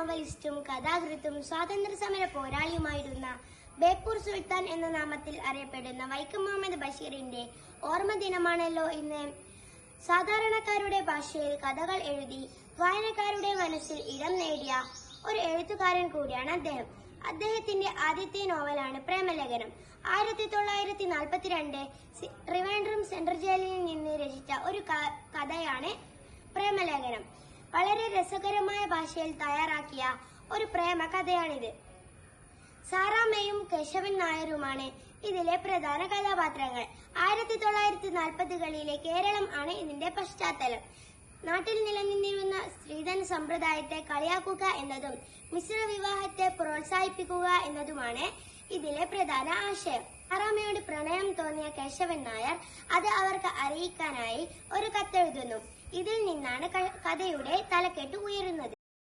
നോവലിസ്റ്റും കഥാകൃത്തും സ്വാതന്ത്ര്യ സമര പോരാളിയുമായിരുന്ന ബേപ്പൂർ സുൽത്താൻ എന്ന നാമത്തിൽ അറിയപ്പെടുന്ന വൈക്കം മുഹമ്മദ് ബഷീറിന്റെ ഓർമ്മ ദിനമാണല്ലോ ഇന്ന്. സാധാരണക്കാരുടെ ഭാഷയിൽ കഥകൾ എഴുതി വായനക്കാരുടെ മനസ്സിൽ ഇടം നേടിയ ഒരു എഴുത്തുകാരൻ കൂടിയാണ് അദ്ദേഹം. അദ്ദേഹത്തിന്റെ ആദ്യത്തെ നോവലാണ് പ്രേമലേഖനം. ആയിരത്തി തൊള്ളായിരത്തി നാൽപ്പത്തിരണ്ട് ട്രിവാൻഡ്രം സെൻട്രൽ ജയിലിൽ നിന്ന് രചിച്ച ഒരു കഥയാണ് പ്രേമലേഖനം. വളരെ രസകരമായ ഭാഷയിൽ തയ്യാറാക്കിയ ഒരു പ്രേമ കഥയാണിത്. സാറാമ്മയും കേശവൻ നായരുമാണ് ഇതിലെ പ്രധാന കഥാപാത്രങ്ങൾ. ആയിരത്തി തൊള്ളായിരത്തി നാൽപ്പതുകളിലെ കേരളം ആണ് ഇതിന്റെ പശ്ചാത്തലം. നാട്ടിൽ നിലനിന്നിരുന്ന സ്ത്രീധന സമ്പ്രദായത്തെ കളിയാക്കുക എന്നതും മിശ്ര വിവാഹത്തെ പ്രോത്സാഹിപ്പിക്കുക എന്നതുമാണ് ഇതിലെ പ്രധാന ആശയം. സാറാമ്മയോട് പ്രണയം തോന്നിയ കേശവൻ നായർ അത് അവർക്ക് അറിയിക്കാനായി ഒരു കത്തെഴുതുന്നു. ഇതിൽ നിന്നാണ് കഥയുടെ തലക്കെട്ട് ഉയരുന്നത്.